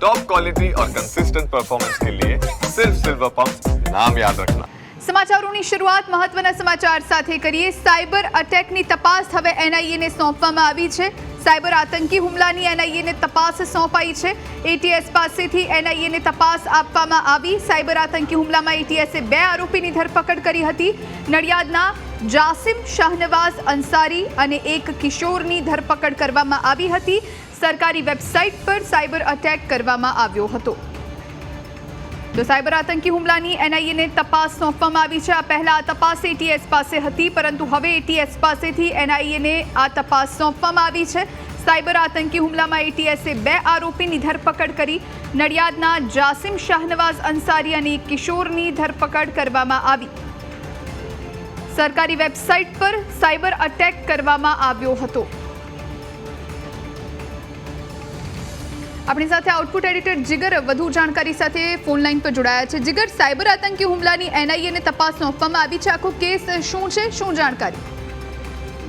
Top quality और consistent performance के लिए सिर्फ सिल्वर पंप नाम याद रखना સમાચારોની શરૂઆત મહત્વના સમાચાર સાથે કરીએ સાયબર અટેકની તપાસ હવે એનઆઈએને સોંપવામાં આવી છે સાયબર આતંકી હુમલાની એનઆઈએને તપાસ સોંપાઈ છે એટીએસ પાસેથી એનઆઈએને તપાસ આપવામાં આવી સાયબર આતંકી હુમલામાં એટીએસે બે આરોપીની ધરપકડ કરી હતી નડિયાદના જાસિમ શાહનવાઝ અંસારી અને એક કિશોરની ધરપકડ કરવામાં આવી હતી સરકારી વેબસાઇટ પર સાયબર અટેક કરવામાં આવ્યો હતો. તો સાયબર આતંકી હુમલાની એનઆઈએને તપાસ સોંપવામાં આવી છે. આ પહેલા આ તપાસ એટીએસ પાસે હતી, પરંતુ હવે એટીએસ પાસેથી એનઆઈએને આ તપાસ સોંપવામાં આવી છે. સાયબર આતંકી હુમલામાં એટીએસે બે આરોપીની ધરપકડ કરી. નડિયાદના જાસિમ શાહનવાઝ અંસારી અને કિશોરની ધરપકડ કરવામાં આવી. સરકારી વેબસાઇટ પર સાયબર અટેક કરવામાં આવ્યો હતો. આપણી સાથે આઉટપુટ એડિટર જીગર વધુ જાણકારી સાથે ફોન લાઈન પર જોડાયા છે. જીગર સાયબર આતંકી હુમલાની એનઆઈએને તપાસ સોંપવામાં આવી છે. આખો કેસ શું છે? શું જાણકારી?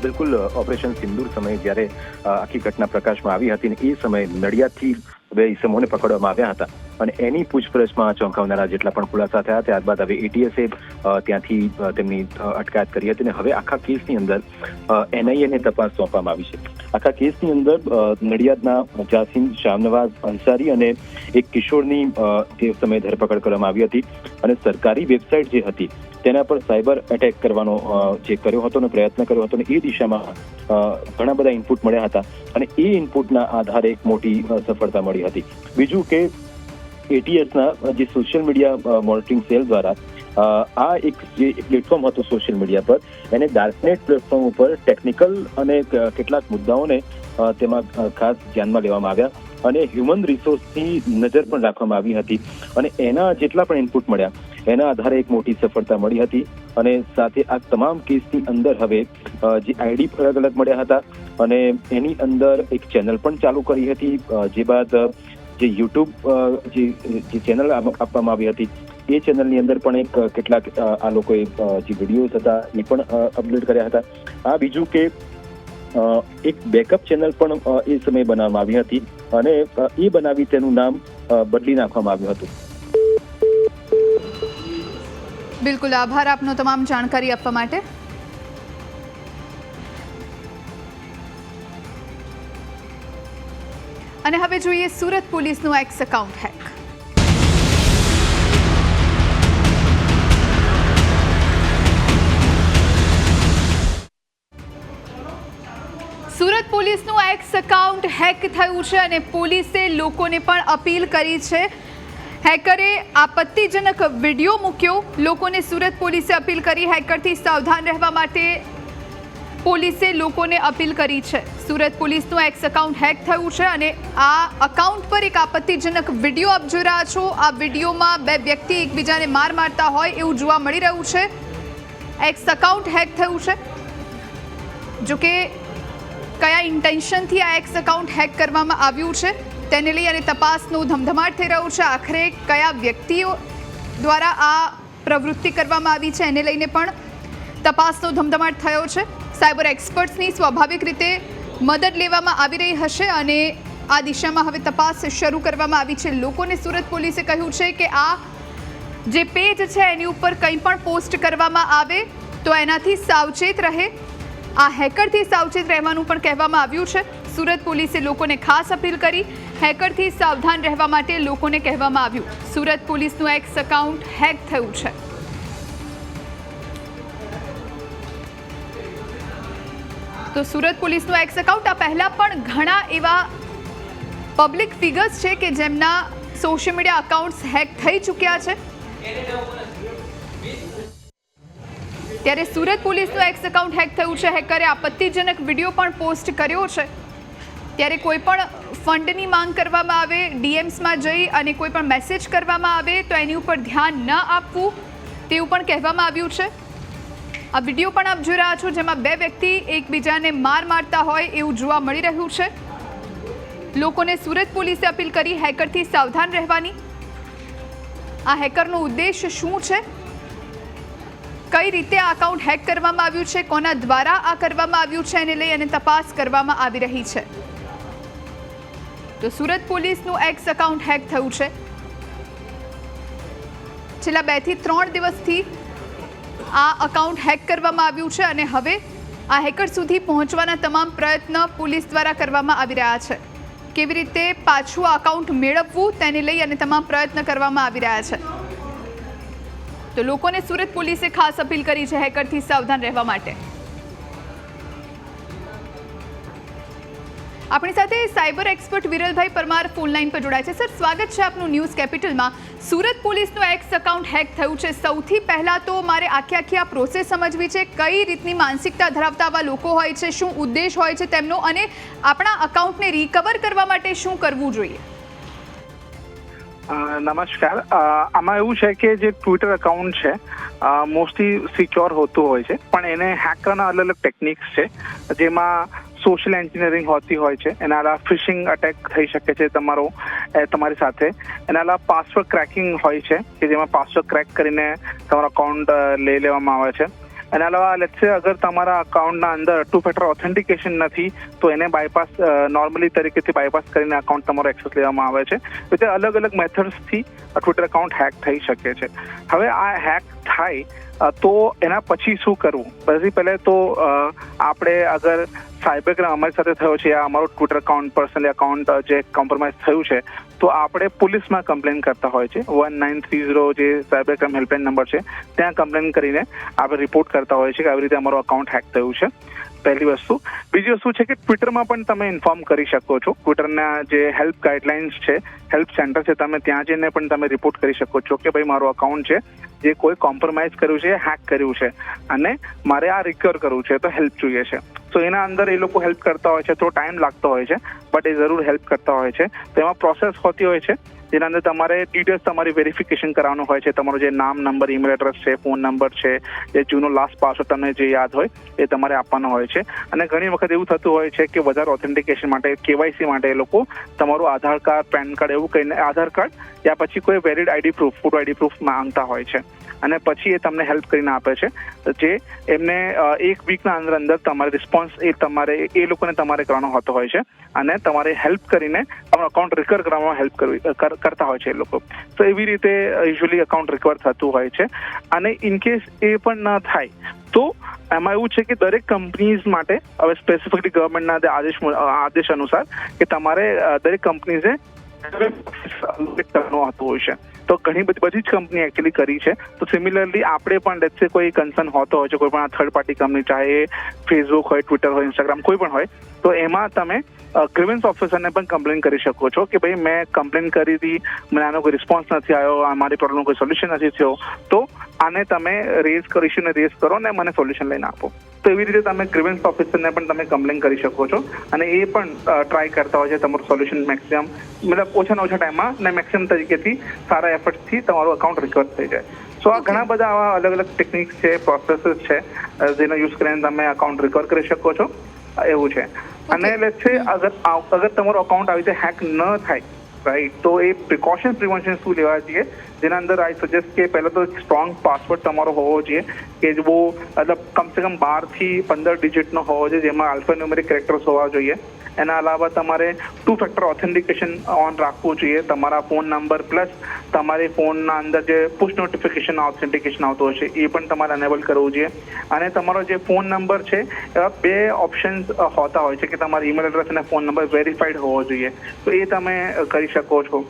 બિલકુલ ઓપરેશન સિંદૂર સમયે જ્યારે આખી ઘટના પ્રકાશમાં આવી હતી ને એ સમયે નડિયાદથી બે ઇસમોને પકડવામાં આવ્યા હતા. અને એની પૂછપરછમાં ચોંકાવનારા જેટલા પણ ખુલાસા થયા ત્યારબાદ હવે એટીએસે ત્યાંથી તેમની અટકાયત કરી હતી અને હવે આખા કેસની અંદર એનઆઈએને તપાસ સોંપવામાં આવી છે. આખા કેસની અંદર નડિયાદના જાસીમ, શામનવાઝ અંસારી અને એક કિશોરની તે સમયે ધરપકડ કરવામાં આવી હતી અને સરકારી વેબસાઇટ જે હતી તેના પર સાયબર એટેક કરવાનો જે કર્યો હતો અને પ્રયત્ન કર્યો હતો ને એ દિશામાં ઘણા બધા ઇનપુટ મળ્યા હતા અને એ ઇનપુટના આધારે એક મોટી સફળતા મળી હતી. બીજું કે એટીએસના જે સોશિયલ મીડિયા મોનિટરિંગ સેલ દ્વારા આ એક જે પ્લેટફોર્મ હતું સોશિયલ મીડિયા પર, એને ડાર્કનેટ પ્લેટફોર્મ ઉપર ટેકનિકલ અને કેટલાક મુદ્દાઓને તેમાં ખાસ ધ્યાનમાં લેવામાં આવ્યા અને હ્યુમન રિસોર્સની નજર પણ રાખવામાં આવી હતી. અને એના જેટલા પણ ઇનપુટ મળ્યા, એના આધારે એક મોટી સફળતા મળી હતી અને સાથે આ તમામ કેસની અંદર હવે જે આઈડી અલગ અલગ મળ્યા હતા અને એની અંદર એક ચેનલ પણ ચાલુ કરી હતી જે બાદ જે યુટ્યુબ જે ચેનલ આપવામાં આવી હતી, એ ચેનલની અંદર પણ એક કેટલાક આ લોકોએ જે વિડીયોઝ હતા, એ પણ અપલોડ કર્યા હતા. આ બીજું કે એક બેકઅપ ચેનલ પણ એ સમયે બનાવવામાં આવી હતી અને એ બનાવી તેનું નામ બદલી નાખવામાં આવ્યું હતું. બિલકુલ, આભાર આપનો તમામ જાણકારી આપવા માટે. અને હવે જોઈએ સુરત પોલીસનું એક્સ એકાઉન્ટ હેક સુરત પોલીસનું એક્સ એકાઉન્ટ હેક થયું છે અને પોલીસે લોકોને પણ અપીલ કરી છે. હેકરે આપત્તિજનક વીડિયો મૂક્યો. લોકોને સુરત પોલીસે અપીલ કરી. હેકરથી સાવધાન રહેવા માટે પોલીસે લોકોને અપીલ કરી છે. સુરત પોલીસનું એક્સ એકાઉન્ટ હેક થયું છે અને આ અકાઉન્ટ પર એક આપત્તિજનક વીડિયો આપ જોઈ રહ્યા છો. આ વિડીયોમાં બે વ્યક્તિ એકબીજાને માર મારતા હોય એવું જોવા મળી રહ્યું છે. એક્સ એકાઉન્ટ હેક થયું છે. જોકે કયા ઇન્ટેન્શનથી આ એક્સ એકાઉન્ટ હેક કરવામાં આવ્યું છે, તેને લઈ અને તપાસનો ધમધમાટ થઈ રહ્યો છે. આખરે કયા વ્યક્તિઓ દ્વારા આ પ્રવૃત્તિ કરવામાં આવી છે, એને લઈને પણ તપાસનો ધમધમાટ થયો છે. સાયબર એક્સપર્ટ્સની સ્વાભાવિક રીતે મદદ લેવામાં આવી રહી હશે અને આ દિશામાં હવે તપાસ શરૂ કરવામાં આવી છે. લોકોને સુરત પોલીસે કહ્યું છે કે આ જે પેજ છે એની ઉપર કંઈ પણ પોસ્ટ કરવામાં આવે તો એનાથી સાવચેત રહે. આ હેકરથી સાવચેત રહેવાનું પણ કહેવામાં આવ્યું છે. સુરત પોલીસે લોકોને ખાસ અપીલ કરી. હેકરથી સાવધાન રહેવા માટે લોકોને કહેવામાં આવ્યું. સુરત પોલીસનું એક્સ એકાઉન્ટ હેક થયું છે. તો સુરત પોલીસનું એક્સ એકાઉન્ટ આ પહેલાં પણ ઘણા એવા પબ્લિક ફિગર્સ છે કે જેમના સોશિયલ મીડિયા અકાઉન્ટ્સ હેક થઈ ચૂક્યા છે. ત્યારે સુરત પોલીસનું એક્સ એકાઉન્ટ હેક થયું છે. હેકરે આપત્તિજનક વીડિયો પણ પોસ્ટ કર્યો છે. ત્યારે કોઈ પણ ફંડની માંગ કરવામાં આવે ડીએમ્સમાં જઈ અને કોઈ પણ મેસેજ કરવામાં આવે તો એની ઉપર ધ્યાન ન આપવું, તેવું પણ કહેવામાં આવ્યું છે. આ વીડિયો પણ આપ જોઈ રહ્યા છો જેમાં બે વ્યક્તિ એકબીજાને માર મારતા હોય એવું જોવા મળી રહ્યું છે. લોકોને સુરત પોલીસે અપીલ કરી હેકરથી સાવધાન રહેવાની. આ હેકરનો ઉદ્દેશ શું છે? કઈ રીતે આ અકાઉન્ટ હેક કરવામાં આવ્યું છે? કોના દ્વારા આ કરવામાં આવ્યું છે? એને લઈ અને તપાસ કરવામાં આવી રહી છે. તો સુરત પોલીસનું એક્સ એકાઉન્ટ હેક થયું છે. છેલ્લા બેથી ત્રણ દિવસથી આ અકાઉન્ટ હેક કરવામાં આવ્યું છે અને હવે આ હેકર સુધી પહોંચવાના તમામ પ્રયત્ન પોલીસ દ્વારા કરવામાં આવી રહ્યા છે. કેવી રીતે પાછું આ અકાઉન્ટ મેળવવું તેને લઈ અને તમામ પ્રયત્ન કરવામાં આવી રહ્યા છે. તો લોકોને સુરત પોલીસે ખાસ અપીલ કરી છે હેકરથી સાવધાન રહેવા માટે. આપણી સાથે cyber expert વિરલભાઈ Parmar phone line પર જોડાય છે. સર, સ્વાગત છે આપનું ન્યૂઝ કેપિટલમાં. સુરત પોલીસનું એક્સ એકાઉન્ટ હેક થયું છે. સૌથી પહેલાં તો મારે આખી આખી આ પ્રોસેસ સમજવી છે. કઈ રીતની માનસિકતા ધરાવતા આવા લોકો હોય છે? શું ઉદ્દેશ હોય છે તેમનો? અને આપણા અકાઉન્ટને રિકવર કરવા માટે શું કરવું જોઈએ? નમસ્કાર. આમાં એવું છે કે જે ટ્વિટર એકાઉન્ટ છે મોસ્ટલી સિક્યોર હોતું હોય છે. પણ એને હેક કરવાના અલગ અલગ ટેકનિક્સ છે. જેમાં સોશિયલ એન્જિનિયરિંગ હોતી હોય છે. એના અલાવા ફિશિંગ અટેક થઈ શકે છે તમારો તમારી સાથે. એના અલાવા પાસવર્ડ ક્રેકિંગ હોય છે, કે જેમાં પાસવર્ડ ક્રેક કરીને તમારો અકાઉન્ટ લઈ લેવામાં આવે છે. એના અલાવા લેટ્સ અગર તમારા અકાઉન્ટના અંદર ટુ ફેક્ટર ઓથેન્ટિકેશન નથી, તો એને બાયપાસ નોર્મલી તરીકેથી બાયપાસ કરીને અકાઉન્ટ તમારો એક્સેસ લેવામાં આવે છે. એટલે અલગ અલગ મેથડ્સથી ટ્વિટર અકાઉન્ટ હેક થઈ શકે છે. હવે આ હેક થાય તો એના પછી શું કરવું? પછી પહેલાં તો આપણે અગર સાયબર ક્રાઇમ અમારી સાથે થયો છે, આ અમારો ટ્વિટર અકાઉન્ટ પર્સનલ અકાઉન્ટ જે કોમ્પ્રોમાઇઝ થયું છે, તો આપણે પોલીસમાં કમ્પ્લેન કરતા હોય છે. વન નાઇન થ્રી ઝીરો જે સાયબર ક્રાઇમ હેલ્પલાઇન નંબર છે, ત્યાં કમ્પ્લેન કરીને આપણે રિપોર્ટ કરતા હોય છે કે આવી રીતે અમારું અકાઉન્ટ હેક થયું છે. પહેલી વસ્તુ. બીજી વસ્તુ છે કે ટ્વિટરમાં પણ તમે ઇન્ફોર્મ કરી શકો છો. ટ્વિટરના જે હેલ્પ ગાઈડલાઇન્સ છે હેલ્પ સેન્ટર છે, તમે ત્યાં જઈને પણ તમે રિપોર્ટ કરી શકો છો કે ભાઈ મારું અકાઉન્ટ છે, જે કોઈ કોમ્પ્રોમાઇઝ કર્યું છે હેક કર્યું છે. અને મારે આ રિક્યોર કરવું છે, તો હેલ્પ જોઈએ છે. તો એના અંદર એ લોકો હેલ્પ કરતા હોય છે, થોડો ટાઈમ લાગતો હોય છે બટ એ જરૂર હેલ્પ કરતા હોય છે. તો એમાં પ્રોસેસ હોતી હોય છે. જેના અંદર તમારે ડિટેલ્સ તમારી વેરિફિકેશન કરવાનું હોય છે. તમારું જે નામ નંબર ઈમેલ એડ્રેસ છે ફોન નંબર છે, જે જૂનો લાસ્ટ પાસવર્ડ તમને જે યાદ હોય એ તમારે આપવાનો હોય છે. અને ઘણી વખત એવું થતું હોય છે કે વધારે ઓથેન્ટિકેશન માટે કેવાયસી માટે એ લોકો તમારું આધાર કાર્ડ પેન કાર્ડ એવું કહીને, આધાર કાર્ડ, યા પછી કોઈ valid ID proof photo ID proof માંગતા હોય છે. અને પછી એ તમને હેલ્પ કરીને આપે છે. જે એમને એક વીકના અંદર અંદર તમારે રિસ્પોન્સ એ તમારે, એ લોકોને તમારે કરવાનો હોતો હોય છે. અને તમારે હેલ્પ કરીને તમારું અકાઉન્ટ રિકવર કરવામાં હેલ્પ કરવી કરતા હોય છે એ લોકો. તો એવી રીતે યુઝ્યુઅલી અકાઉન્ટ રિકવર થતું હોય છે. અને ઇન કેસ એ પણ ન થાય, તો એમાં એવું છે કે દરેક કંપનીઝ માટે, હવે સ્પેસિફિકલી ગવર્મેન્ટના આદેશ આદેશ અનુસાર, કે તમારે દરેક કંપનીઝે કરવાનું હોતું હોય છે. તો ઘણી બધી બધી જ કંપની એકચ્યુઅલી કરી છે. તો સિમિલરલી આપણે પણ લેટ્સ કોઈ કન્સર્ન હોતો હોય છે, કોઈ પણ થર્ડ પાર્ટી કંપની ચાહે ફેસબુક હોય ટ્વિટર હોય ઇન્સ્ટાગ્રામ કોઈ પણ હોય તો એમાં તમે ગ્રીવન્સ ઓફિસરને પણ કમ્પ્લેન કરી શકો છો કે ભાઈ મેં કમ્પ્લેન કરી હતી મને આનો કોઈ રિસ્પોન્સ નથી આવ્યો આ મારી પ્રોબ્લેમ કોઈ સોલ્યુશન નથી થયો. તો આને તમે રેઝ કરો ઇસ્યુને રેઝ કરો ને મને સોલ્યુશન લઈને આપો. તો એવી રીતે તમે ગ્રીવન્સ ઓફિસરને પણ તમે કમ્પ્લેન કરી શકો છો અને એ પણ ટ્રાય કરતા હોય છે તમારું સોલ્યુશન મેક્સિમમ મતલબ ઓછાના ઓછા ટાઈમમાં ને મેક્સિમમ તરીકેથી સારા એફર્ટથી તમારું અકાઉન્ટ રિકવર થઈ જાય. સો આ ઘણા બધા આવા અલગ અલગ ટેકનિક્સ છે પ્રોસેસીસ છે જેનો યુઝ કરીને તમે અકાઉન્ટ રિકવર કરી શકો છો. એવું છે. અને એટલે છે અગર અગર તમારું અકાઉન્ટ આવી રીતે હેક ન થાય રાઈટ તો એ પ્રિકોશન પ્રિવેન્શન શું લેવા જોઈએ? જેના અંદર આઈ સજેસ્ટ કે પહેલાં તો સ્ટ્રોંગ પાસવર્ડ તમારો હોવો જોઈએ કે બહુ, મતલબ કમસે કમ બારથી પંદર ડિજિટનો હોવો જોઈએ જેમાં આલ્ફાન્યુમેરિક કેરેક્ટર્સ હોવા જોઈએ. એના અલાવા તમારે ટુ ફેક્ટર ઓથેન્ટિકેશન ઓન રાખવું જોઈએ. તમારા ફોન નંબર પ્લસ તમારી ફોનના અંદર જે પુશ નોટિફિકેશન ઓથેન્ટિકેશન આવતો હશે એ પણ તમારે અનેબલ કરવું જોઈએ. અને તમારો જે ફોન નંબર છે, એવા બે ઓપ્શન્સ હોતા હોય છે કે તમારો ઈમેલ એડ્રેસ અને ફોન નંબર વેરીફાઈડ હોવો જોઈએ. તો એ તમે કરી શકો છો.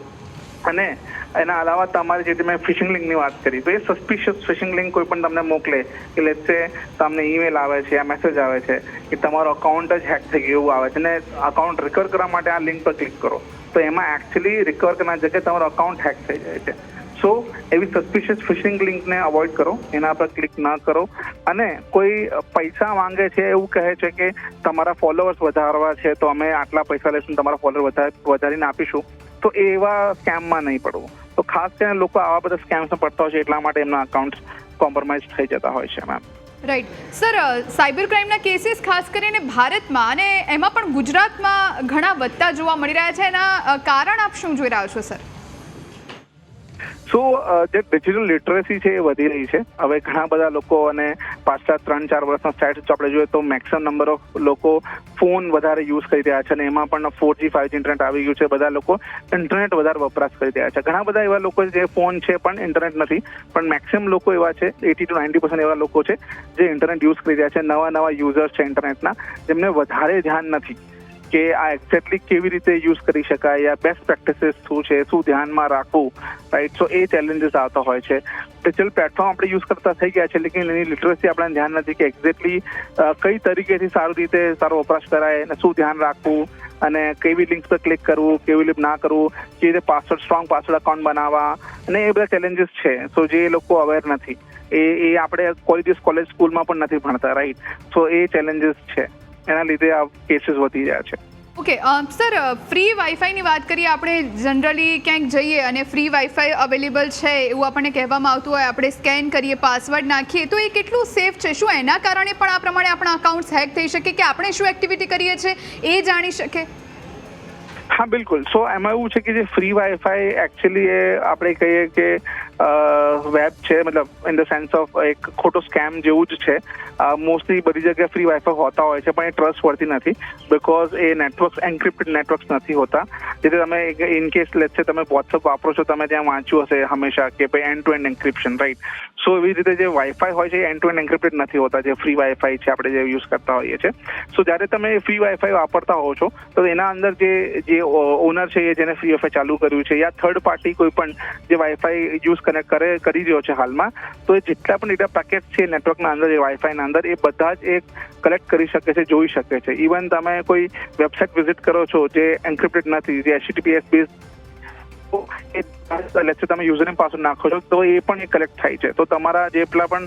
અને એના અલાવા તમારી જે મેં ફિશિંગ લિંકની વાત કરી. તો એ સસ્પિશિયસ ફિશિંગ લિંક કોઈ પણ તમને મોકલે, કે લેટ તમને ઈમેલ આવે છે, આ મેસેજ આવે છે કે તમારો અકાઉન્ટ જ હેક થઈ ગયું, એવું આવે છે. ને અકાઉન્ટ રિકવર કરવા માટે આ લિંક પર ક્લિક કરો. તો એમાં એકચ્યુઅલી રિકવર કરવા જગ્યાએ તમારો અકાઉન્ટ હેક થઈ જાય છે. સો એવી સસ્પિશિયસ ફિશિંગ લિંકને અવોઇડ કરો. એના પર ક્લિક ન કરો. અને કોઈ પૈસા માંગે છે, એવું કહે છે કે તમારા ફોલોઅર્સ વધારવા છે, તો અમે આટલા પૈસા લઈશું તમારા ફોલોઅર વધારીને આપીશું, તો એવા સ્કેમમાં નહીં પડવું. તો ખાસ કરીને લોકો આવા બધા સ્કેમ્સમાં પડતા હોય છે, એટલા માટે એમના અકાઉન્ટ કોમ્પ્રોમાઇઝ થઈ જતા હોય છે મેમ રાઈટ સર સાયબર ક્રાઇમના કેસીસ ખાસ કરીને ભારતમાં અને એમાં પણ ગુજરાતમાં ઘણા વધતા જોવા મળી રહ્યા છે. એના કારણ આપ શું જોઈ રહ્યા છો સર સો જે ડિજિટલ લિટરસી છે એ વધી રહી છે. હવે ઘણા બધા લોકો અને પાછલા ત્રણ ચાર વર્ષના સ્ટેટ્સ આપણે જોઈએ તો મેક્સિમમ નંબર ઓફ લોકો ફોન વધારે યુઝ કરી રહ્યા છે અને એમાં પણ four G five G internet આવી ગયું છે. બધા લોકો ઇન્ટરનેટ વધારે વપરાશ કરી રહ્યા છે. ઘણા બધા એવા લોકો જે ફોન છે પણ ઇન્ટરનેટ નથી. પણ મેક્સિમમ લોકો એવા છે એટી ટુ નાઇન્ટી પર્સન્ટ એવા લોકો છે જે ઇન્ટરનેટ યુઝ કરી રહ્યા છે. નવા નવા યુઝર્સ છે ઇન્ટરનેટના જેમને વધારે ધ્યાન નથી. કે આ એક્ઝેક્ટલી કેવી રીતે યુઝ કરી શકાય યા બેસ્ટ પ્રેક્ટિસીસ શું છે, શું ધ્યાનમાં રાખવું રાઈટ સો એ ચેલેન્જીસ આવતા હોય છે. ડિજિટલ પ્લેટફોર્મ આપણે યુઝ કરતા થઈ ગયા છે, લેકિન એની લિટરસી આપણને ધ્યાન નથી કે એક્ઝેક્ટલી કઈ તરીકેથી સારી રીતે સારો વપરાશ કરાય અને શું ધ્યાન રાખવું અને કેવી લિંક્સ પર ક્લિક કરવું, કેવી લિંક ના કરવું, કેવી રીતે પાસવર્ડ સ્ટ્રોંગ પાસવર્ડ અકાઉન્ટ બનાવવા અને એ બધા ચેલેન્જીસ છે. સો જે લોકો અવેર નથી. એ એ આપણે કોઈ દિવસ કોલેજ સ્કૂલમાં પણ નથી ભણતા રાઈટ સો એ ચેલેન્જીસ છે. એના લીધે આ કેસીસ વધી રહ્યા છે. ઓકે સર ફ્રી વાઈફાઈની વાત કરીએ આપણે જનરલી ક્યાંક જઈએ અને ફ્રી વાઈફાઈ અવેલેબલ છે એવું આપણને કહેવામાં આવતું હોય આપણે સ્કેન કરીએ પાસવર્ડ નાખીએ તો એ કેટલું સેફ છે? શું એના કારણે પણ આ પ્રમાણે આપણા અકાઉન્ટ્સ હેક થઈ શકે કે આપણે શું એક્ટિવિટી કરીએ છીએ એ જાણી શકે? હા બિલકુલ. સો એમાં એવું છે કે જે ફ્રી વાઈફાઈ એકચ્યુઅલી એ આપણે કહીએ કે વેબ છે, મતલબ ઇન ધ સેન્સ ઓફ એક ખોટો સ્કેમ જેવું જ છે. મોસ્ટલી બધી જગ્યાએ ફ્રી વાઈફાઈ હોતા હોય છે, પણ એ ટ્રસ્ટ વર્તી નથી બિકોઝ એ નેટવર્ક્સ એન્ક્રિપ્ટેડ નેટવર્ક્સ નથી હોતા. જેથી તમે ઇન કેસ લેટ છે તમે વોટ્સઅપ વાપરો છો, તમે ત્યાં વાંચ્યું હશે હંમેશા કે ભાઈ end to end encryption right so એવી રીતે જે વાઈફાઈ હોય છે એન્ડ ટુ એન્ડ એન્ક્રિપ્ટેડ નથી હોતા, જે ફ્રી વાઈફાઈ છે આપણે જે યુઝ કરતા હોઈએ છીએ. સો જ્યારે તમે ફ્રી વાઈફાઈ વાપરતા હો છો, તો એના અંદર જે જે ઓનર છે, એ જેને ફ્રી વાઈફાઈ ચાલુ કર્યું છે, યા થર્ડ પાર્ટી કોઈ પણ જે વાઈફાઈ યુઝ કનેક્ટ કરે, કરી રહ્યો છે હાલમાં. તો એ જેટલા પણ ડેટા પેકેટ છે નેટવર્કના અંદર એ વાઈફાઈના અંદર, એ બધા જ એ કલેક્ટ કરી શકે છે, જોઈ શકે છે. ઇવન તમે કોઈ વેબસાઇટ વિઝિટ કરો છો જે એન્ક્રિપ્ટેડ નથી, જે એચટીપીએસ બેઝ લેટ્સ તમે યુઝરનેમ પાસવર્ડ નાખો છો, તો એ પણ એ કલેક્ટ થાય છે. તો તમારા જે પેલા પણ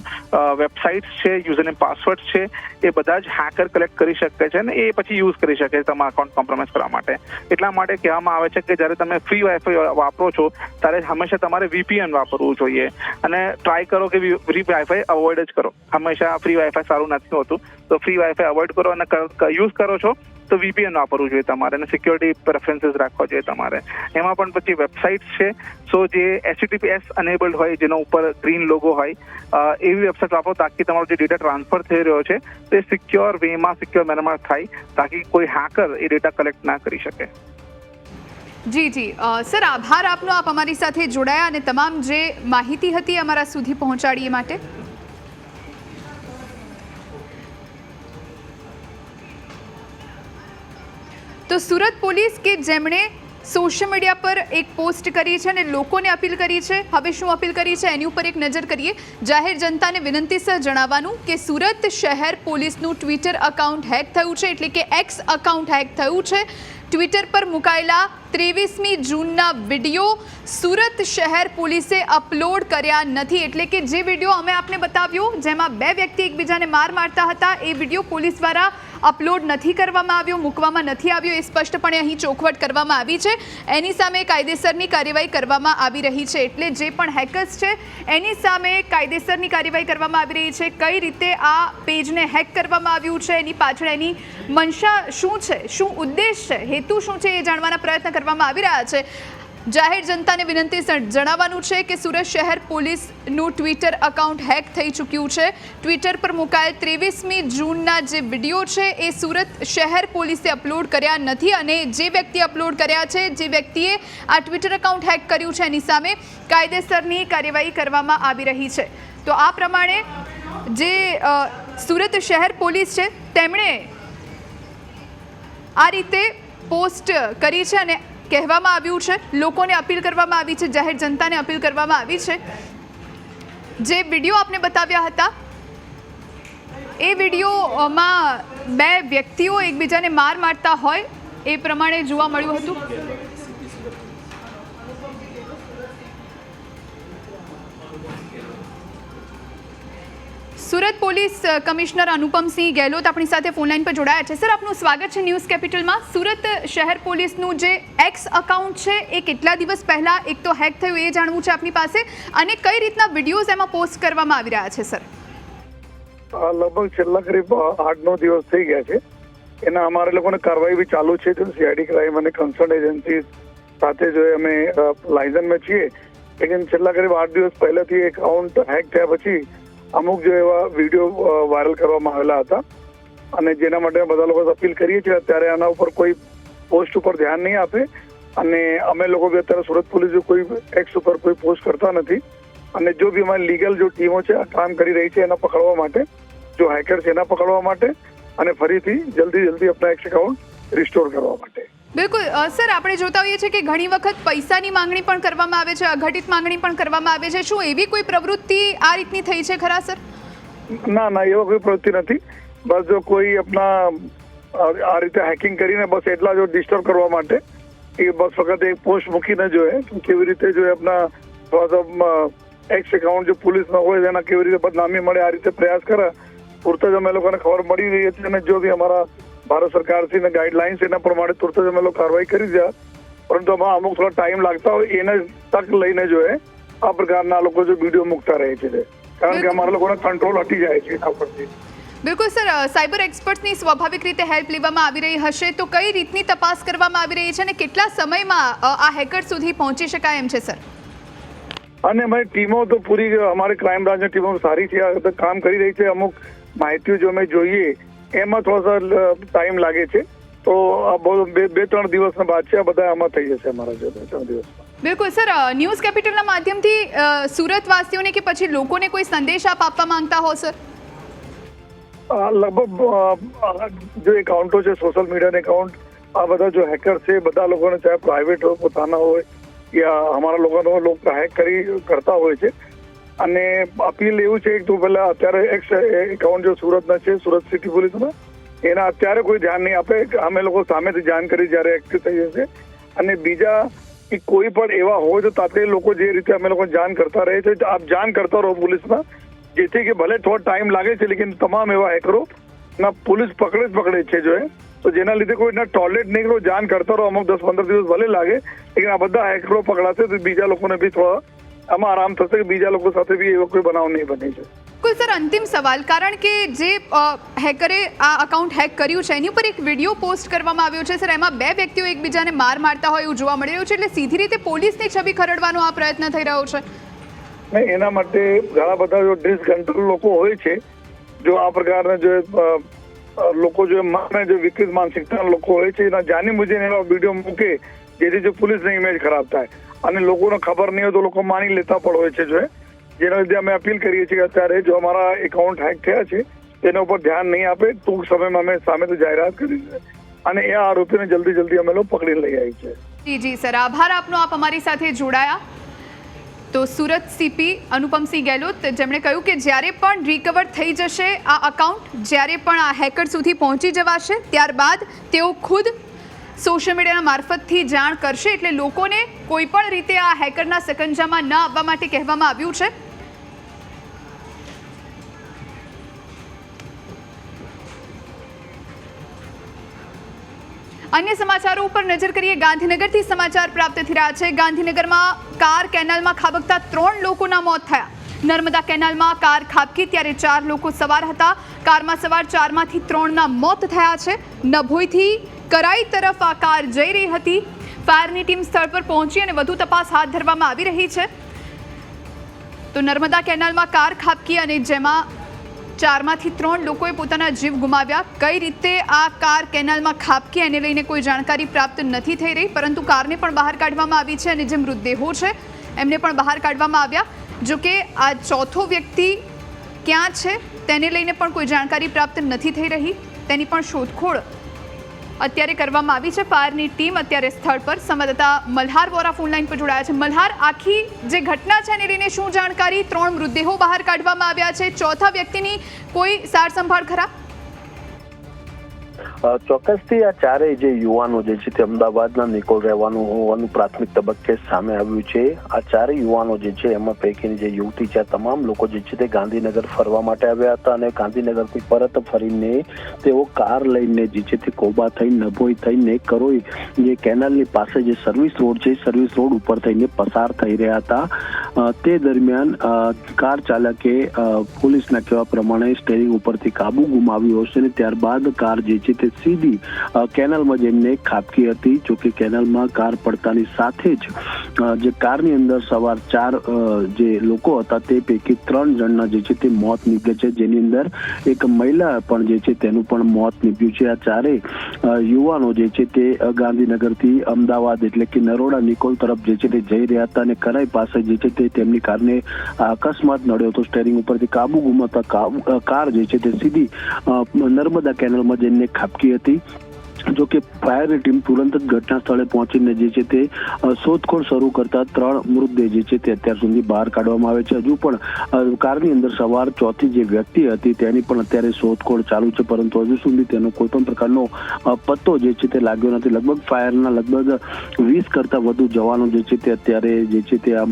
વેબસાઇટ્સ છે યુઝરનેમ પાસવર્ડ છે, એ બધા જ હેકર કલેક્ટ કરી શકે છે ને એ પછી યુઝ કરી શકે છે તમારા અકાઉન્ટ કોમ્પ્રોમાઇઝ કરવા માટે. એટલા માટે કહેવામાં આવે છે કે જ્યારે તમે ફ્રી વાઈફાઈ વાપરો છો, ત્યારે હંમેશા તમારે વીપીએન વાપરવું જોઈએ. અને ટ્રાય કરો કે ફ્રી વાઈફાઈ અવોઇડ જ કરો. હંમેશા ફ્રી વાઈફાઈ સારું નથી હોતું. તો ફ્રી વાઈફાઈ અવોઇડ કરો અને યુઝ કરો છો તો વીપીએન વાપરવું જોઈએ તમારે અને સિક્યોરિટી પ્રેફરન્સીસ રાખવા જોઈએ તમારે. એમાં પણ પછી વેબસાઇટ્સ છે. સો જે એચટીટીપીએસ અનેબલ્ડ હોય, જેનો ઉપર ગ્રીન લોગો હોય એવી વેબસાઇટ વાપરો તાકી તમારો જે ડેટા ટ્રાન્સફર થઈ રહ્યો છે, તે સિક્યોર વેમાં સિક્યોર મેનરમાં થાય, તાકી કોઈ હેકર એ ડેટા કલેક્ટ ના કરી શકે. જી જી. સર, આભાર આપનો આપ અમારી સાથે જોડાયા અને તમામ જે માહિતી હતી અમારા સુધી પહોંચાડી એ માટે. તો સુરત પોલીસ કે જેમણે સોશિયલ મીડિયા પર એક પોસ્ટ કરી છે અને લોકોને અપીલ કરી છે, હવે શું અપીલ કરી છે, એની ઉપર એક નજર કરીએ. જાહેર જનતાને વિનંતી સર જણાવવાનું કે સુરત શહેર પોલીસનું ટ્વિટર અકાઉન્ટ હેક થયું છે, એટલે કે એક્સ અકાઉન્ટ હેક થયું છે. ટ્વિટર પર મુકાયેલા ત્રેવીસમી જૂનના વીડિયો સુરત શહેર પોલીસે અપલોડ કર્યા નથી, એટલે કે જે વીડિયો અમે આપને બતાવ્યો, જેમાં બે વ્યક્તિ એકબીજાને માર મારતા હતા, એ વીડિયો પોલીસ દ્વારા અપલોડ નથી કરવામાં આવ્યો, મૂકવામાં નથી આવ્યો, એ સ્પષ્ટપણે અહીં ચોખવટ કરવામાં આવી છે. એની સામે કાયદેસરની કાર્યવાહી કરવામાં આવી રહી છે. એટલે જે પણ હેકર્સ છે, એની સામે કાયદેસરની કાર્યવાહી કરવામાં આવી રહી છે. કઈ રીતે આ પેજને હેક કરવામાં આવ્યું છે, એની પાછળ એની મંશા શું છે, શું ઉદ્દેશ છે, હેતુ શું છે એ જાણવાના પ્રયત્ન કરવામાં આવી રહ્યા છે. જાહેર જનતાને વિનંતી જણાવવાનું છે કે સુરત શહેર પોલીસનું ટ્વિટર અકાઉન્ટ હેક થઈ ચૂક્યું છે. ટ્વિટર પર મુકાયેલ ત્રેવીસમી જૂનના જે વીડિયો છે એ સુરત શહેર પોલીસે અપલોડ કર્યા નથી અને જે વ્યક્તિ અપલોડ કર્યા છે, જે વ્યક્તિએ આ ટ્વિટર અકાઉન્ટ હેક કર્યું છે, એની સામે કાયદેસરની કાર્યવાહી કરવામાં આવી રહી છે. તો આ પ્રમાણે જે સુરત શહેર પોલીસ છે, તેમણે આ રીતે પોસ્ટ કરી છે અને કહેવામાં આવ્યું છે. લોકોને અપીલ કરવામાં આવી છે. જાહેર જનતાને અપીલ કરવામાં આવી છે. જે વીડિયો આપને બતાવ્યા હતા, એ વિડીયોમાં બે વ્યક્તિઓ એકબીજાને માર મારતા હોય એ પ્રમાણે જોવા મળ્યું હતું. સુરત પોલીસ કમિશનર અનુપમસિંહ ગેહલોત આપણી સાથે ફોનલાઈન પર જોડાયા છે. સર, આપનું સ્વાગત છે ન્યૂઝ કેપિટલમાં. સુરત શહેર પોલીસનું જે એક્સ અકાઉન્ટ છે, એ કેટલા દિવસ પહેલાં એક તો હેક થયું એ જાણવું છે આપની પાસે. અને કઈ રીતના વિડીયોઝ એમાં પોસ્ટ કરવામાં આવી રહ્યા છે, સર? લગભગ છેલ્લા કરીબ આઠ નવ દિવસ થઈ ગયા છે. એના અમારે લોકોને કાર્યવાહી બી ચાલુ છે. તો સીઆઈડી ક્રાઇમ અને કન્સર્ન એજન્સી સાથે જો અમે લાઇઝનમાં છીએ. લેકિન છેલ્લા કરીબ આઠ દિવસ પહેલાથી એકાઉન્ટ હેક થયા પછી અમુક જો એવા વીડિયો વાયરલ કરવામાં આવેલા હતા. અને જેના માટે બધા લોકો અપીલ કરીએ છીએ, અત્યારે આના ઉપર કોઈ પોસ્ટ ઉપર ધ્યાન નહીં આપે. અને અમે લોકો બી અત્યારે સુરત પોલીસ કોઈ એક્સ ઉપર કોઈ પોસ્ટ કરતા નથી. અને જો બી અમારી લીગલ જો ટીમો છે, કામ કરી રહી છે એના પકડવા માટે, જો હેકર છે એના પકડવા માટે, અને ફરીથી જલ્દી જલ્દી આપણા એક્સ એકાઉન્ટ રિસ્ટોર કરવા માટે. બિલકુલ સર, આપણે જોતા હોઈએ છીએ કે ઘણી વખત પૈસાની માંગણી પણ કરવામાં આવે છે, અઘટિત માંગણી પણ કરવામાં આવે છે. શું એવી કોઈ પ્રવૃત્તિ આ રીતની થઈ છે ખરા, સર? ના ના, એવો કોઈ પ્રવૃત્તિ નથી. બસ જો કોઈ આપણા આ રીતે હેકિંગ કરીને બસ એટલા જો ડિસ્ટર્બ કરવા માટે એ બસ વખત એક પોસ્ટ મૂકીને જોઈએ કેવી રીતે જો એ આપણા એક્સ એકાઉન્ટ જો પોલીસમાં હોય એના કેવી રીતે બદનામી મળે, આ રીતે પ્રયાસ કરે. પૂરતા જ અમે લોકોને ખબર મળી રહી હતી અને જો બી અમારા ભારત સરકારથી ને ગાઈડલાઇન્સ એના પ્રમાણે તુરત જ અમે લોકો કાર્યવાહી કરી રહ્યા પરંતુ આમાં અમુક થોડા ટાઈમ લાગતા હોય એને તક લઈને જોઈએ આ પ્રકારના લોકો જો વીડિયો મૂકતા રહે છે. કારણ કે અમારા લોકોને કંટ્રોલ હટી જાય છે એના પરથી. બિલકુલ સર. સાયબર એક્સપર્ટ્સની સ્વાભાવિક રીતે હેલ્પ લેવામાં આવી રહી હશે તો કઈ રીતની તપાસ કરવામાં આવી રહી છે અને કેટલા સમયમાં આ હેકર સુધી પહોંચી શકાય એમ છે સર? અને અમારી ટીમો તો પૂરી અમારી ક્રાઇમ બ્રાન્ચની ટીમો સારી છે કામ કરી રહી છે. અમુક માહિતીઓ જો અમે જોઈએ એમાં થોડા ટાઈમ લાગે છે. તો આ બે બે ત્રણ દિવસના બાદ છે આ બધા આમાં થઈ જશે અમારા જો બે ત્રણ દિવસ બિલકુલ સર ન્યૂઝ કેપિટલના માધ્યમથી સુરતવાસીઓને કે પછી લોકોને કોઈ સંદેશ આપ આપવા માંગતા હો સર? લગભગ જે જો એકાઉન્ટો છે સોશિયલ મીડિયાના એકાઉન્ટ આ બધા જો હેકર છે બધા લોકોને ચાહે પ્રાઇવેટ હોય પોતાના હોય યા અમારા લોકોનો લોકો હેક કરી કરતા હોય છે અને અપીલ એવું છે કે તું પેલા અત્યારે એક્સ એકાઉન્ટ જો સુરતના છે, સુરત સિટી પોલીસના એના અત્યારે કોઈ ધ્યાન નહીં આપે. અમે લોકો સામેથી જાણ કરી જ્યારે એક્ટિવ થઈ જશે અને બીજા કે કોઈ પણ એવા હોય તો તાતે લોકો જે રીતે અમે લોકો જાણ કરતા રહે છે આપ જાણ કરતા રહો પોલીસમાં. જેથી કે ભલે થોડો ટાઈમ લાગે છે, લેકિન તમામ એવા હેકરો ના પોલીસ પકડે જ પકડે છે જો તો જેના લીધે કોઈ ના ટોયલેટ નહીં કરો, જાણ કરતા રહો, અમુક દસ પંદર દિવસ ભલે લાગે, લેકિન આ બધા હેકરો પકડાશે તો બીજા લોકોને બી થોડા આમાં આરામ થશે કે બીજા લોકો સાથે બી એવો કોઈ બનાવ નહીં બને છે. બિલકુલ સર અંતિમ સવાલ? કારણ કે જે હેકરે આ અકાઉન્ટ હેક કર્યું છે એની ઉપર એક વીડિયો પોસ્ટ કરવામાં આવ્યો છે. સર એમાં બે વ્યક્તિઓ એકબીજાને માર મારતા હોય એવું જોવા મળી રહ્યું છે એટલે સીધી રીતે પોલીસની છબી ખરડવાનો આ પ્રયત્ન થઈ રહ્યો છે. એના માટે ઘણા બધા જો ડિસકન્ટ્રોલ લોકો હોય છે જો આ પ્રકારના જો લોકો જો માને જો વિકૃત માનસિકતાના લોકો હોય છે એના જાની મુજબ એવા વીડિયો મૂકે જેથી જો પોલીસની ઇમેજ ખરાબ થાય. અને લોકોને ખબર નહીં હોય તો લોકો માની લેતા પણ હોય છે જો જેના લીધે અમે અપીલ કરીએ છીએ અત્યારે જો અમારા એકાઉન્ટ હેક થયા છે, તેના ઉપર ધ્યાન નહીં આપે, ટૂંક સમયમાં અમે સામે તો જાહેરાત કરી છે. અને એ આરોપીને જલ્દી જલ્દી અમે લોકો પકડી લઈ આવી છે જી જી, સર. આભાર આપનો આપ અમારી સાથે જોડાયા. તો સુરત સીપી અનુપમસિંહ ગેહલોત, જેમણે કહ્યું કે જ્યારે પણ રિકવર થઈ જશે આ અકાઉન્ટ જ્યારે પણ આ હેકર સુધી પહોંચી જવાશે, ત્યારબાદ તેઓ ખુદ સોશિયલ મીડિયાના મારફતથી જાણ કરશે એટલે લોકોને કોઈ પણ રીતે આ હેકરના સકંજામાં ન આવવા માટે કહેવામાં આવ્યું છે. અન્ય સમાચારો ઉપર નજર કરીએ. ગાંધીનગરથી સમાચાર પ્રાપ્ત થઈ રહ્યા છે. ગાંધીનગરમાં કાર કેનાલમાં ખાબકતા ત્રણ લોકોના મોત થયા. નર્મદા કેનાલમાં કાર ખાબકી ત્યારે ચાર લોકો સવાર હતા. કારમાં સવાર ચારમાંથી ત્રણના મોત થયા છે. નભોઈથી કરાઈ તરફ આ કાર જઈ રહી હતી. ફાયરની ટીમ સ્થળ પર પહોંચી અને વધુ તપાસ હાથ ધરવામાં આવી રહી છે. તો નર્મદા કેનાલમાં કાર ખાબકી અને જેમાં ચારમાંથી ત્રણ લોકોએ પોતાના જીવ ગુમાવ્યા. કઈ રીતે આ કાર કેનાલમાં ખાબકી એને લઈને કોઈ જાણકારી પ્રાપ્ત નથી થઈ રહી, પરંતુ કારને પણ બહાર કાઢવામાં આવી છે અને જે મૃતદેહો છે, એમને પણ બહાર કાઢવામાં આવ્યા. જો કે આ ચોથો વ્યક્તિ ક્યાં છે, તેને લઈને પણ કોઈ જાણકારી પ્રાપ્ત નથી થઈ રહી. તેની પણ શોધખોળ અત્યારે કરવામાં આવી છે. પારની ટીમ અત્યારે સ્થળ પર સંવાદદાતા મલ્હાર વોરા ફોન લાઈન પર જોડાયા છે. મલ્હાર, આખી જે ઘટના છે એને લઈને શું જાણકારી? ત્રણ મૃતદેહો બહાર કાઢવામાં આવ્યા છે. ચોથા વ્યક્તિની કોઈ સારસંભાળ ખરા? ચોક્કસથી આ ચારેય જે યુવાનો જે છે તે અમદાવાદના નિકોલ રહેવાનું હોવાનું પ્રાથમિક તબક્કે સામે આવ્યું છે. આ ચારેય યુવાનો જે છે એમાં પૈકીની જે યુવતી છે તમામ લોકો જે છે તે ગાંધીનગર ફરવા માટે આવ્યા હતા અને ગાંધીનગરથી પરત ફરીને તેઓ કાર લઈને જે છે તે કોબા થઈ નભોઈ થઈને, કરોઈ જે કેનાલની પાસે જે સર્વિસ રોડ છે, સર્વિસ રોડ ઉપર થઈને પસાર થઈ રહ્યા હતા. તે દરમિયાન કાર ચાલકે પોલીસના કહેવા પ્રમાણે સ્ટેરિંગ ઉપરથી કાબુ ગુમાવ્યો હશે અને ત્યારબાદ કાર જે છે તે સીધી કેનાલમાં જઈને ખાબકી હતી જોકે કેનાલમાં કાર પડતાની સાથે જ જે કારની અંદર સવાર ચાર જે લોકો હતા તે પૈકી ત્રણ જણના જે છે તે મોત નીપજ્યા છે. જેની અંદર એક મહિલા પણ જે છે તેનું પણ મોત નીપજ્યું છે. આ ચારેય યુવાનો જે છે તે ગાંધીનગરથી અમદાવાદ એટલે કે નરોડા નિકોલ તરફ જે છે તે જઈ રહ્યા હતા અને કરાઈ પાસે જે છે તે તેમની કારને અકસ્માત નડ્યો હતો. સ્ટેરિંગ ઉપરથી કાબુ ગુમાતા કાર જે છે તે સીધી નર્મદા કેનાલમાં જઈને ખાબકી હતી. જો કે ફાયરની ટીમ તુરંત જ ઘટના સ્થળે પહોંચીને જે છે તે શોધખોળ શરૂ કરતા ત્રણ મૃતદેહ જે છે તે અત્યાર સુધી બહાર કાઢવામાં આવે છે. હજુ પણ કારની અંદર સવાર ચોથી જે વ્યક્તિ હતી તેની પણ અત્યારે શોધખોળ ચાલુ છે, પરંતુ હજુ સુધી તેનો કોઈ પણ પ્રકારનો પત્તો જે છે તે લાગ્યો નથી. લગભગ ફાયરના લગભગ વીસ કરતા વધુ જવાનો જે છે તે અત્યારે જે છે તે આ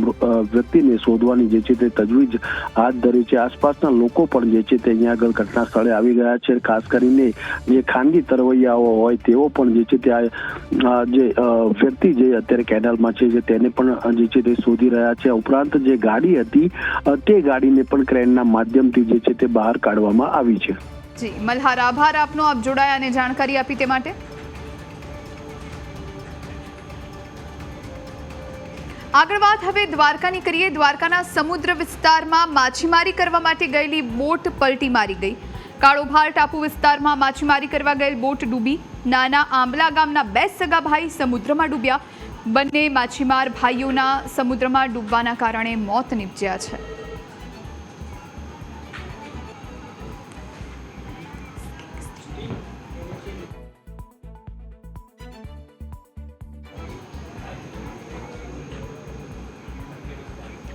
વ્યક્તિને શોધવાની જે છે તે તજવીજ હાથ ધરી છે. આસપાસના લોકો પણ જે છે તે અહીંયા આગળ ઘટના સ્થળે આવી ગયા છે. ખાસ કરીને જે ખાનગી તરવૈયાઓ હોય તેઓ પણ જે છે તે આ આ જે વ્યક્તિ જે અત્યારે કેનાલમાં છે જે તેને પણ જે છે તે શોધી રહ્યા છે. ઉપરાંત જે ગાડી હતી તે ગાડીને પણ ક્રેનના માધ્યમથી જે છે તે બહાર કાઢવામાં આવી છે. જી, મલ્હાર, આભાર આપનો. આપ જોડાયા અને જાણકારી આપી તે માટે. આગળ વાત હવે દ્વારકાની કરીએ. દ્વારકાના સમુદ્ર વિસ્તારમાં માછીમારી કરવા માટે ગયેલી બોટ પલટી મારી ગઈ. કાળોભાર ટાપુ વિસ્તારમાં માછીમારી કરવા ગયેલ બોટ ડૂબી. નાના આંબલા ગામના બે સગા ભાઈ સમુદ્રમાં ડૂબ્યા. બંને માછીમાર ભાઈઓના સમુદ્રમાં ડૂબવાના કારણે મોત નીપજ્યા છે.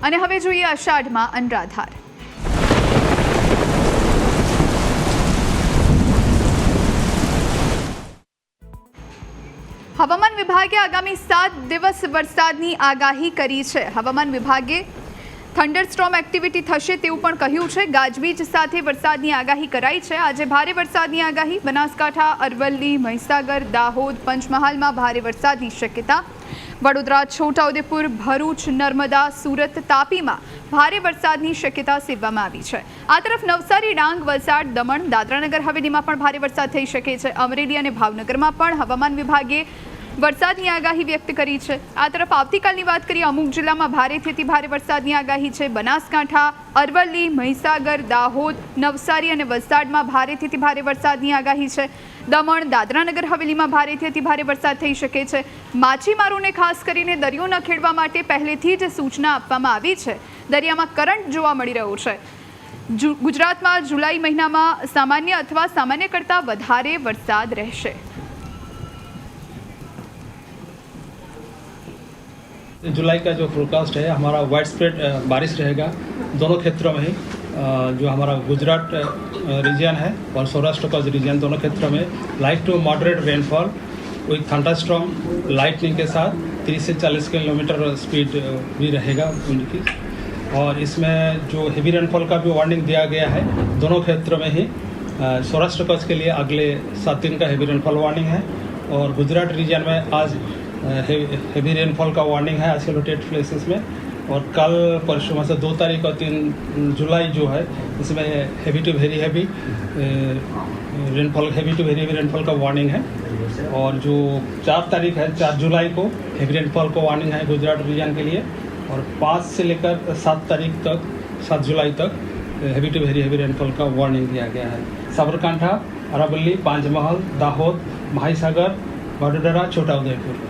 અને હવે જોઈએ અષાઢમાં અનરાધાર. હવામાન વિભાગે આગામી સાત દિવસ વરસાદની આગાહી કરી છે. હવામાન વિભાગે થંડરસ્ટ્રોમ એક્ટિવિટી થશે તેવું પણ કહ્યું છે. ગાજવીજ સાથે વરસાદની આગાહી કરાઈ છે. આજે ભારે વરસાદની આગાહી. બનાસકાંઠા, અરવલ્લી, મહીસાગર, દાહોદ, પંચમહાલમાં ભારે વરસાદની શક્યતા વડોદરા, છોટાઉદેપુર, ભરૂચ, નર્મદા, સુરત, તાપીમાં ભારે વરસાદની શક્યતા સેવવામાં આવી છે. આ તરફ નવસારી, ડાંગ, વલસાડ, દમણ, દાદરાનગર હવેલીમાં પણ ભારે વરસાદ થઈ શકે છે. અમરેલી અને ભાવનગરમાં પણ હવામાન વિભાગે વરસાદની આગાહી વ્યક્ત કરી છે. આ તરફ આવતીકાલની વાત કરીએ, અમુક જિલ્લામાં ભારેથી ભારે વરસાદની આગાહી છે. બનાસકાંઠા, અરવલ્લી, મહીસાગર, દાહોદ, નવસારી અને વલસાડમાં ભારેથી ભારે વરસાદની આગાહી છે. દમણ દાદરાનગર હવેલીમાં ભારેથી ભારે વરસાદ થઈ શકે છે માછીમારોને ખાસ કરીને દરિયો ન ખેડવા માટે પહેલેથી જ સૂચના આપવામાં આવી છે દરિયામાં કરંટ જોવા મળી રહ્યો છે જુ- ગુજરાતમાં જુલાઈ મહિનામાં સામાન્ય અથવા સામાન્ય કરતાં વધારે વરસાદ રહેશે जुलाई का जो फोरकास्ट है हमारा वाइड स्प्रेड बारिश रहेगा दोनों क्षेत्रों में ही अ, जो हमारा गुजरात रीजन है, और सौराष्ट्र का रीजन दोनों क्षेत्रों में light to moderate rainfall with thunderstorm lightning के साथ 30 से 40 किलोमीटर स्पीड भी रहेगा उनकी। और इसमें जो हेवी रेनफॉल का भी वार्निंग दिया गया है, दोनों क्षेत्रों में ही सौराष्ट्र कच्छ के लिए अगले सात दिन का हेवी रेनफॉल वार्निंग है, और गुजरात रीजन में आज हेवी रेनफॉल का वार्निंग है आइसोलेटेड प्लेसेस में। और कल परसों में से दो तारीख और तीन जुलाई जो है इसमें heavy to very heavy rainfall heavy to very heavy rainfall का वार्निंग है। और जो चार तारीख है चार जुलाई को हैवी रेनफॉल का वार्निंग है गुजरात रीजन के लिए। और पाँच से लेकर सात तारीख तक सात जुलाई तक heavy to very heavy rainfall का वार्निंग दिया गया है। साबरकांठा अरावली पांचमहल दाहोद महासागर वडोदरा छोटा उदयपुर।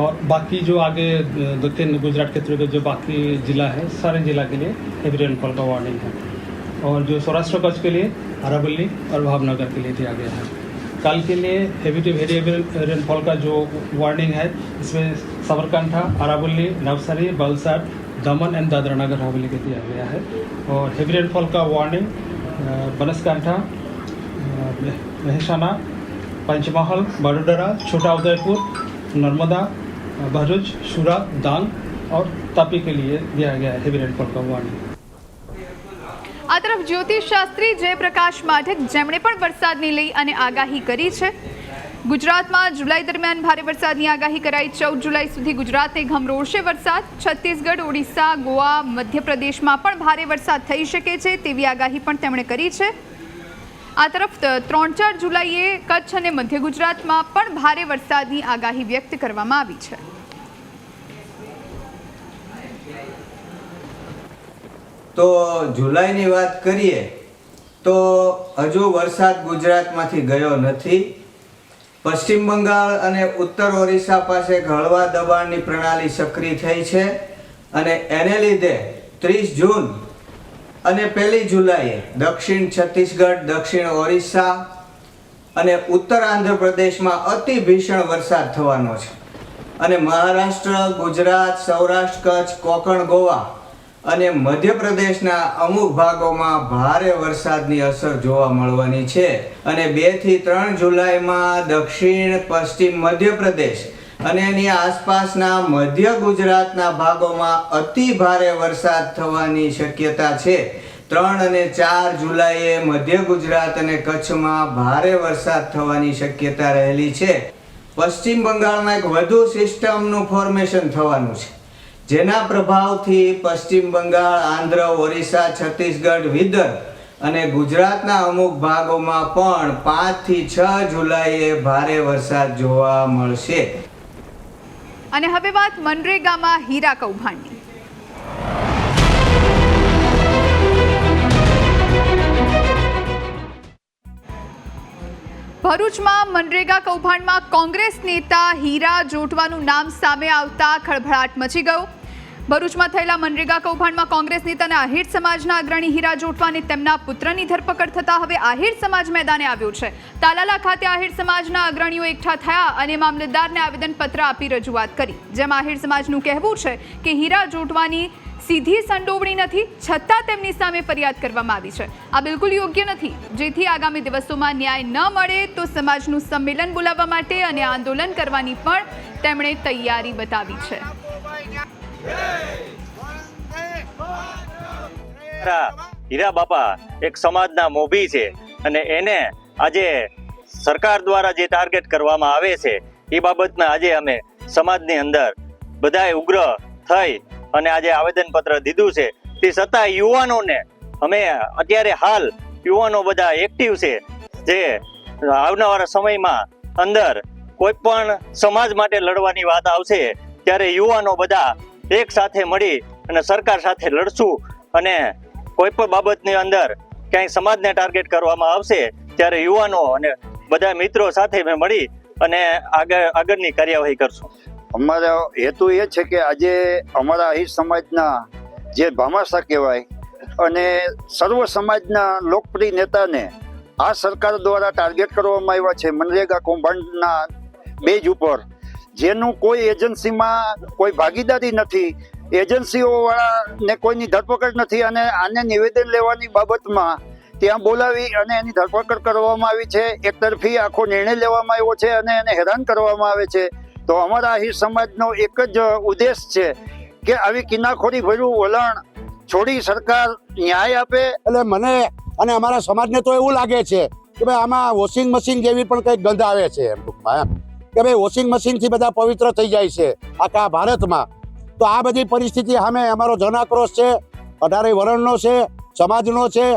और बाकी जो आगे अ, दक्षिण गुजरात क्षेत्र के जो बाकी जिला है सारे जिला के लिए हेवी रेनफॉल का वार्निंग है और जो सौराष्ट्र कच्छ के लिए अरावली और भावनगर के लिए दिया गया है कल के लिए heavy to very heavy rainfall का जो वार्निंग है इसमें साबरकांठा अरावली नवसारी वलसाड दमन एंड दादरा नगर हवेली के दिया गया है और हेवी रेनफॉल का वार्निंग अ, बनासकांठा अ, महेसाना पंचमहल बड़ोदरा छोटा उदयपुर नर्मदा अ, भरूच सूरत डांग और तापी के लिए दिया गया है हेवी रेनफॉल का वार्निंग આ તરફ જ્યોતિષ શાસ્ત્રી જયપ્રકાશ માઢક જેમણે પણ વરસાદને લઈ અને આગાહી કરી છે ગુજરાતમાં જુલાઈ દરમિયાન ભારે વરસાદની આગાહી કરાઈ ચૌદ જુલાઈ સુધી ગુજરાતને ઘમરોળશે વરસાદ છત્તીસગઢ ઓડિશા ગોવા મધ્યપ્રદેશમાં પણ ભારે વરસાદ થઈ શકે છે તેવી આગાહી પણ તેમણે કરી છે આ તરફ ત્રણ ચાર જુલાઈએ કચ્છ અને મધ્ય ગુજરાતમાં પણ ભારે વરસાદની આગાહી વ્યક્ત કરવામાં આવી છે. તો જુલાઈની વાત કરીએ, તો હજુ વરસાદ ગુજરાતમાંથી ગયો નથી. પશ્ચિમ બંગાળ અને ઉત્તર ઓરિસ્સા પાસે ઘળવા દબાણની પ્રણાલી સક્રિય થઈ છે અને એને લીધે ત્રીસ જૂન અને પહેલી જુલાઈએ દક્ષિણ છત્તીસગઢ, દક્ષિણ ઓરિસ્સા અને ઉત્તર આંધ્રપ્રદેશમાં અતિ ભીષણ વરસાદ થવાનો છે. અને મહારાષ્ટ્ર, ગુજરાત, સૌરાષ્ટ્ર, કચ્છ, કોકણ, ગોવા અને મધ્યપ્રદેશના અમુક ભાગોમાં ભારે વરસાદની અસર જોવા મળવાની છે. અને બેથી ત્રણ જુલાઈમાં દક્ષિણ, પશ્ચિમ મધ્યપ્રદેશ અને એની આસપાસના મધ્ય ગુજરાતના ભાગોમાં અતિ ભારે વરસાદ થવાની શક્યતા છે. ત્રણ અને ચાર જુલાઈએ મધ્ય ગુજરાત અને કચ્છમાં ભારે વરસાદ થવાની શક્યતા રહેલી છે. પશ્ચિમ બંગાળમાં એક વધુ સિસ્ટમનું ફોર્મેશન થવાનું છે. જેના પ્રભાવથી પશ્ચિમ બંગાળ, આંધ્ર, ઓરિસ્સા, છત્તીસગઢ, વિદર્ભ અને ગુજરાતના અમુક ભાગોમાં પણ પાંચથી છ જુલાઈએ ભારે વરસાદ જોવા મળશે. અને હવે વાત મનરેગામાં હીરા કૌભાંડની. ભરૂચમાં મનરેગા કૌભાંડમાં કોંગ્રેસ નેતા હીરા જોટવાનું નામ સામે આવતા ખળભળાટ મચી ગયો. ભરૂચમાં થયેલા મનરેગા કૌભાંડમાં કોંગ્રેસ નેતા અને આહિર સમાજના અગ્રણી હીરા જોટવા અને તેમના પુત્રની ધરપકડ થતા હવે આહિર સમાજ મેદાને આવ્યો છે. તાલાલા ખાતે આહિર સમાજના અગ્રણીઓ એકઠા થયા અને મામલતદારને આવેદનપત્ર આપી રજૂઆત કરી. જેમાં આહિર સમાજનું કહેવું છે કે હીરા જોટવાની સીધી સંડોવણી નથી, છતાં તેમની સામે ફરિયાદ કરવામાં આવી છે. આ બિલકુલ યોગ્ય નથી. જેથી આગામી દિવસોમાં ન્યાય ન મળે તો સમાજનું સંમેલન બોલાવવા માટે અને આંદોલન કરવાની પણ તેમણે તૈયારી બતાવી છે. હીરા બાપા, એક સમાજના મોભી છે અને એને આજે સરકાર દ્વારા જે ટાર્ગેટ કરવામાં આવે છે, એ બાબતમાં આજે અમે સમાજની અંદર બધાએ ઉગ્ર થઈ અને આજે આવેદનપત્ર દીધું છે. તે છતાં યુવાનોને અમે અત્યારે હાલ યુવાનો બધા એક્ટિવ છે, જે આવનારા સમયમાં અંદર કોઈ પણ સમાજ માટે લડવાની વાત આવશે, ત્યારે યુવાનો બધા એક સાથે મળી અને સરકાર સાથે લડશું અને કોઈ પણ બાબતની અંદર ક્યાંય સમાજને ટાર્ગેટ કરવામાં આવશે, ત્યારે યુવાનો અને બધા મિત્રો સાથે મેં મળી અને આગળ, આગળની કાર્યવાહી કરશું. અમારો હેતુ એ છે કે આજે અમારા અહિર સમાજના જે ભામાસા કહેવાય અને સર્વ સમાજના લોકપ્રિય નેતાને આ સરકાર દ્વારા ટાર્ગેટ કરવામાં આવ્યા છે મનરેગા કૌભાંડના બેજ ઉપર. જેનું કોઈ એજન્સીમાં કોઈ ભાગીદારી નથી એજન્સીઓ વાળાને કોઈની ધરપકડ નથી અને આને નિવેદન લેવાની બાબતમાં ત્યાં બોલાવી અને એની ધરપકડ કરવામાં આવી છે, એક તરફી આખો નિર્ણય લેવામાં આવ્યો છે અને એને હેરાન કરવામાં આવે છે. તો અમારા આહિર સમાજનો એક જ ઉદ્દેશ છે કે આવી કિનાખોરી ભર્યું વલણ છોડી સરકાર ન્યાય આપે. એટલે મને અને અમારા સમાજને તો એવું લાગે છે કે ભાઈ આમાં વોશિંગ મશીન જેવી પણ કંઈક ગંધ આવે છે એમ ટૂંકમાં એમ. કે ભાઈ વોશિંગ મશીનથી બધા પવિત્ર થઈ જાય છે આખા ભારતમાં. તો આ બધી પરિસ્થિતિ સામે અમારો જનાક્રોશ છે અઢારે વરણનો છે, સમાજનો છે.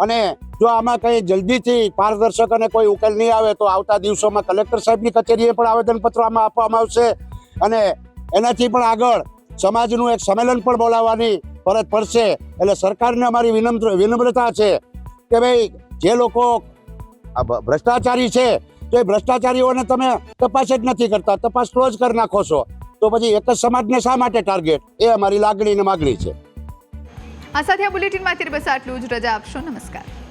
અને જો આમાં કંઈ જલ્દીથી પારદર્શક અને કોઈ ઉકેલ નહીં આવે તો આવતા દિવસોમાં કલેક્ટર સાહેબની કચેરીએ પણ આવેદનપત્ર આમાં આપવામાં આવશે. અને એનાથી પણ આગળ સમાજનું એક સંમેલન પણ બોલાવવાની ફરજ પડશે. એટલે સરકારને અમારી વિનમ્ર, વિનમ્રતા છે કે ભાઈ જે લોકો ભ્રષ્ટાચારી છે તો એ ભ્રષ્ટાચારીઓને તમે તપાસ જ નથી કરતા, તપાસ ક્લોઝ કરી નાખો છો. તો પછી એક જ સમાજને શા માટે ટાર્ગેટ એ અમારી લાગણી ને માગણી છે. આ સાથે આ બુલેટિનમાં બસ આટલું જ. રજા આપશો. નમસ્કાર.